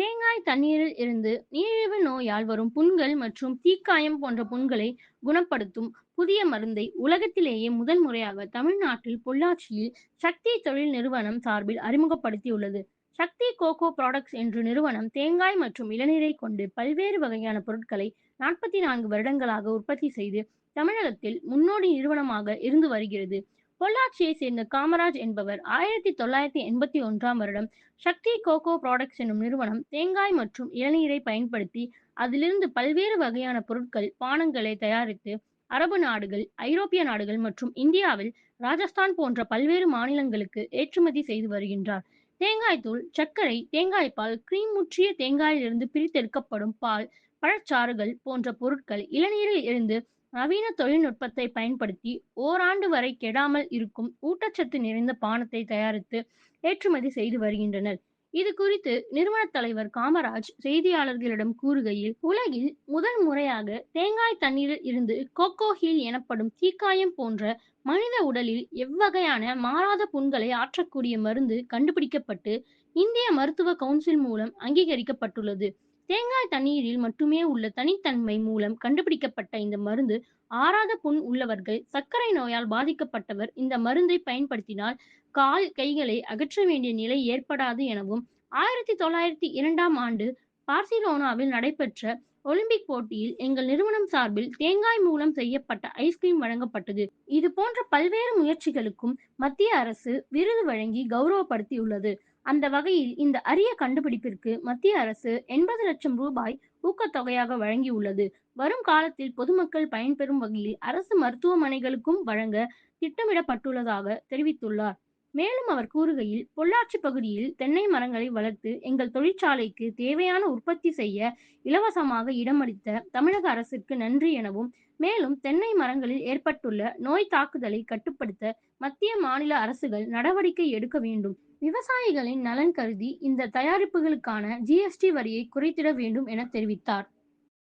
தேங்காய் தண்ணீரில் இருந்து நீரிழிவு நோயால் வரும் புண்கள் மற்றும் தீக்காயம் போன்ற புண்களை குணப்படுத்தும் புதிய மருந்தை உலகத்திலேயே முதல் முறையாக தமிழ்நாட்டில் பொள்ளாச்சியில் சக்தி தொழில் நிறுவனம் சார்பில் அறிமுகப்படுத்தியுள்ளது. சக்தி கோகோ ப்ராடக்ட்ஸ் என்ற நிறுவனம் தேங்காய் மற்றும் இளநீரை கொண்டு பல்வேறு வகையான பொருட்களை நாற்பத்தி நான்கு வருடங்களாக உற்பத்தி செய்து தமிழகத்தில் முன்னோடி நிறுவனமாக இருந்து வருகிறது. பொள்ளாச்சியை சேர்ந்த காமராஜ் என்பவர் ஆயிரத்தி தொள்ளாயிரத்தி எண்பத்தி ஒன்றாம் வருடம் சக்தி கோகோ ப்ராடக்ட்ஸ் என்னும் நிறுவனம் தேங்காய் மற்றும் இளநீரை பயன்படுத்தி அதிலிருந்து பல்வேறு வகையான பொருட்கள் பானங்களை தயாரித்து அரபு நாடுகள் ஐரோப்பிய நாடுகள் மற்றும் இந்தியாவில் ராஜஸ்தான் போன்ற பல்வேறு மாநிலங்களுக்கு ஏற்றுமதி செய்து வருகின்றார். தேங்காய் தூள் சர்க்கரை தேங்காய் பால் கிரீம் முற்றிய தேங்காயிலிருந்து பிரித்தெடுக்கப்படும் பால் பழச்சாறுகள் போன்ற பொருட்கள் இளநீரில் இருந்து நவீன தொழில்நுட்பத்தை பயன்படுத்தி ஓராண்டு வரை கெடாமல் இருக்கும் ஊட்டச்சத்து நிறைந்த பானத்தை தயாரித்து ஏற்றுமதி செய்து வருகின்றனர். இது குறித்து நிறுவன தலைவர் காமராஜ் செய்தியாளர்களிடம் கூறுகையில் உலகில் முதல் முறையாக தேங்காய் தண்ணீரில் இருந்து கோகோ ஹீல் எனப்படும் தீக்காயம் போன்ற மனித உடலில் எவ்வகையான மாறாத புண்களை ஆற்றக்கூடிய மருந்து கண்டுபிடிக்கப்பட்டு இந்திய மருத்துவ கவுன்சில் மூலம் அங்கீகரிக்கப்பட்டுள்ளது. தேங்காய் தண்ணீரில் மட்டுமே உள்ள தனித்தன்மை மூலம் கண்டுபிடிக்கப்பட்ட இந்த மருந்து ஆறாத புண் உள்ளவர்கள் சர்க்கரை நோயால் பாதிக்கப்பட்டவர் இந்த மருந்தை பயன்படுத்தினால் கால் கைகளை அகற்ற வேண்டிய நிலை ஏற்படாது எனவும் ஆயிரத்தி தொள்ளாயிரத்தி இரண்டாம் ஆண்டு பார்சிலோனாவில் நடைபெற்ற ஒலிம்பிக் போட்டியில் எங்கள் நிறுவனம் சார்பில் தேங்காய் மூலம் செய்யப்பட்ட ஐஸ்கிரீம் வழங்கப்பட்டது. இது போன்ற பல்வேறு முயற்சிகளுக்கும் மத்திய அரசு விருது வழங்கி கௌரவப்படுத்தியுள்ளது. அந்த வகையில் இந்த அரிய கண்டுபிடிப்பிற்கு மத்திய அரசு எண்பது லட்சம் ரூபாய் ஊக்கத்தொகையாக வழங்கியுள்ளது. வரும் காலத்தில் பொதுமக்கள் பயன்பெறும் வகையில் அரசு மருத்துவமனைகளுக்கும் வழங்க திட்டமிடப்பட்டுள்ளதாக தெரிவித்துள்ளார். மேலும் அவர் கூறுகையில் பொள்ளாச்சி பகுதியில் தென்னை மரங்களை வளர்த்து எங்கள் தொழிற்சாலைக்கு தேவையான உற்பத்தி செய்ய இலவசமாக இடமளித்த தமிழக அரசிற்கு நன்றி எனவும் மேலும் தென்னை மரங்களில் ஏற்பட்டுள்ள நோய் தாக்குதலை கட்டுப்படுத்த மத்திய மாநில அரசுகள் நடவடிக்கை எடுக்க வேண்டும். விவசாயிகளின் நலன் கருதி இந்த தயாரிப்புகளுக்கான ஜிஎஸ்டி வரியை குறைத்திட வேண்டும் என தெரிவித்தார்.